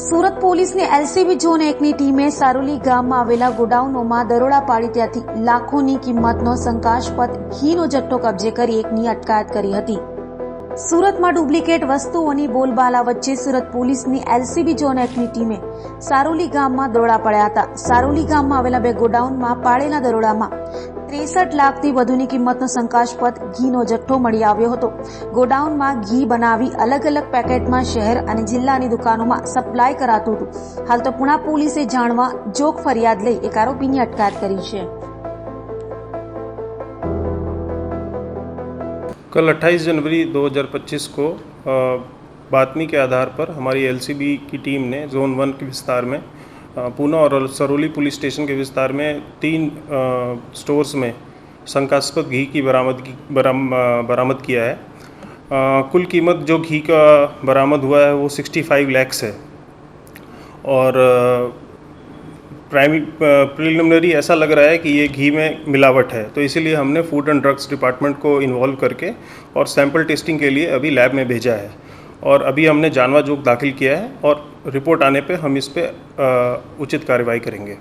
સુરત પોલીસની LCB zone એકની ટીમે સારોલી ગામમાં આવેલા ગોડાઉનોમાં દરોડા પાડી ત્યાંથી લાખોની કિંમતનો શંકાસ્પદ ઘીનો જથ્થો કબજે કરી એકની અટકાયત કરી હતી. સુરતમાં ડુપ્લિકેટ વસ્તુઓની બોલબાલા વચ્ચે સુરત પોલીસની એલસીબી ઝોન એકની ટીમે સારોલી ગામમાં દરોડા પડ્યા હતા. સારોલી ગામમાં આવેલા બે ગોડાઉનમાં પાડેલા દરોડામાં ત્રેસઠ લાખથી વધુની કિંમતનો શંકાસ્પદ ઘીનો જથ્થો મળી આવ્યો હતો ગોડાઉનમાં ઘી બનાવી અલગ અલગ પેકેટમાં શહેર અને જિલ્લાની દુકાનોમાં સપ્લાય કરાતું હતું હાલ તો પુણા પોલીસે જાણવા જોગ ફરિયાદ લઈ એક આરોપીની અટકાયત કરી છે कल 28 जनवरी 2025 को अ, बातमी के आधार पर हमारी एलसीबी की टीम ने जोन वन के विस्तार में अ, पूना और सरोली पुलिस स्टेशन के विस्तार में तीन स्टोर्स में शंकास्पद घी की बरामदगी बराम बरामद किया है। कुल कीमत जो घी का बरामद हुआ है वो 65 लैक्स है। और प्राइमरी प्रिलिमिनरी ऐसा लग रहा है कि ये घी में मिलावट है। तो इसीलिए हमने फ़ूड एंड ड्रग्स डिपार्टमेंट को इन्वॉल्व करके और सैंपल टेस्टिंग के लिए अभी लैब में भेजा है। और अभी हमने जानवा जोग दाखिल किया है और रिपोर्ट आने पे हम इस पे अ, उचित कार्रवाई करेंगे